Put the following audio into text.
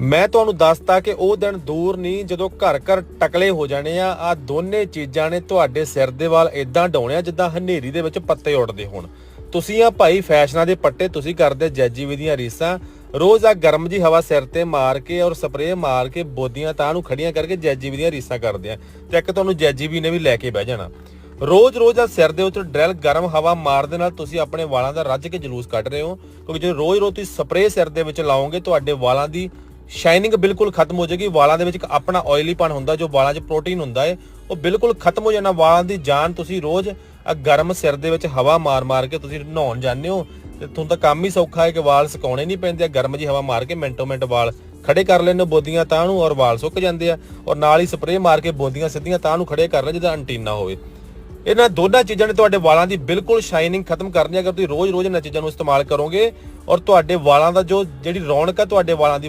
ਮੈਂ ਤੁਹਾਨੂੰ ਦੱਸਤਾ ਕਿ ਉਹ ਦਿਨ ਦੂਰ ਨਹੀਂ, ਜਦੋਂ ਘਰ ਘਰ ਟਕਲੇ ਹੋ ਜਾਣੇ ਆ ਆ ਦੋਨੇ ਚੀਜ਼ਾਂ ਨੇ ਤੁਹਾਡੇ ਸਿਰ ਦੇ ਵਾਲ ਇਦਾਂ ਡਾਉਣੇ ਜਿੱਦਾਂ ਹਨੇਰੀ ਦੇ ਵਿੱਚ ਪੱਤੇ ਉੱਡਦੇ ਹੋਣ। ਤੁਸੀਂ ਆ ਭਾਈ ਫੈਸ਼ਨਾਂ ਦੇ ਪੱਟੇ ਤੁਸੀਂ ਕਰਦੇ ਜੈਜੀਵੀ ਦੀਆਂ ਰੀਸਾਂ। ਰੋਜ਼ ਆ ਗਰਮ ਜੀ ਹਵਾ ਸਿਰ ਤੇ ਮਾਰ ਕੇ ਔਰ ਸਪਰੇਅ ਮਾਰ ਕੇ ਬੋਦੀਆਂ ਤਾਂ ਨੂੰ ਖੜੀਆਂ ਕਰਕੇ ਜੈਜੀਵੀ ਦੀਆਂ ਰੀਸਾਂ ਕਰਦੇ ਆ। ਤੇ ਇੱਕ ਤੁਹਾਨੂੰ ਜੈਜੀਵੀ ਨੇ ਵੀ ਲੈ ਕੇ ਬਹਿ ਜਾਣਾ। ਰੋਜ਼-ਰੋਜ਼ ਆ ਸਿਰ ਦੇ ਉੱਤੇ ਡਰੈਲ ਗਰਮ ਹਵਾ ਮਾਰ ਦੇ ਨਾਲ ਤੁਸੀਂ ਆਪਣੇ ਵਾਲਾਂ ਦਾ ਰੱਜ ਕੇ ਜਲੂਸ ਕੱਢ ਰਹੇ ਹੋ। ਕਿਉਂਕਿ ਜੇ ਰੋਜ਼-ਰੋਜ਼ ਤੁਸੀਂ ਸਪਰੇਅ ਸਿਰ ਦੇ ਵਿੱਚ ਲਾਓਗੇ, ਤੁਹਾਡੇ ਵਾਲਾਂ ਦੀ ਸ਼ਾਈਨਿੰਗ ਬਿਲਕੁਲ ਖਤਮ ਹੋ ਜਾਏਗੀ। ਵਾਲਾਂ ਦੇ ਵਿੱਚ ਇੱਕ ਆਪਣਾ ਆਇਲੀਪਨ ਹੁੰਦਾ, ਜੋ ਵਾਲਾਂ 'ਚ ਪ੍ਰੋਟੀਨ ਹੁੰਦਾ ਹੈ ਉਹ ਬਿਲਕੁਲ ਖਤਮ ਹੋ ਜਾਣਾ। ਵਾਲਾਂ ਦੀ ਜਾਨ ਤੁਸੀਂ ਰੋਜ਼ ਗਰਮ ਸਿਰ ਦੇ ਵਿੱਚ ਹਵਾ ਮਾਰ-ਮਾਰ ਕੇ ਤੁਸੀਂ ਨਹਾਉਣ ਜਾਂਦੇ ਹੋ। ਤੇ ਤੁਹਾਨੂੰ ਤਾਂ ਕੰਮ ਹੀ ਸੌਖਾ ਹੈ ਕਿ ਵਾਲ ਸੁਕਾਉਣੇ ਨਹੀਂ ਪੈਂਦੇ ਗਰਮ ਜੀ ਹਵਾ ਮਾਰ ਕੇ ਮਿੰਟੋ ਮਿੰਟ ਵਾਲ ਖੜੇ ਕਰ ਲੈਣੇ ਬੋਦੀਆਂ ਤਾਂ ਨੂੰ, ਔਰ ਵਾਲ ਸੁੱਕ ਜਾਂਦੇ ਆ। ਔਰ ਨਾਲ ਹੀ ਸਪਰੇਅ ਮਾਰ ਕੇ ਬੋਦੀਆਂ ਸਿੱਧੀਆਂ ਤਾਂ ਨੂੰ ਖੜੇ ਕਰ ਲੈ ਜਿਹਦਾ ਐਂਟੀਨਾ ਹੋਵੇ। ਇਹਨਾਂ ਦੋਨਾਂ ਚੀਜ਼ਾਂ ਨੇ ਤੁਹਾਡੇ ਵਾਲਾਂ ਦੀ ਬਿਲਕੁਲ ਸ਼ਾਈਨਿੰਗ ਖਤਮ ਕਰਨੀ ਅਗਰ ਤੁਸੀਂ ਰੋਜ਼-ਰੋਜ਼ ਇਹਨਾਂ ਚੀਜ਼ਾਂ ਨੂੰ ਇਸਤੇਮਾਲ ਕਰੋਗੇ, ਔਰ ਤੁਹਾਡੇ ਵਾਲਾਂ ਦਾ ਜੋ, ਜਿਹੜੀ ਰੌਣਕ ਹੈ ਤੁਹਾਡੇ ਵਾਲਾਂ ਦੀ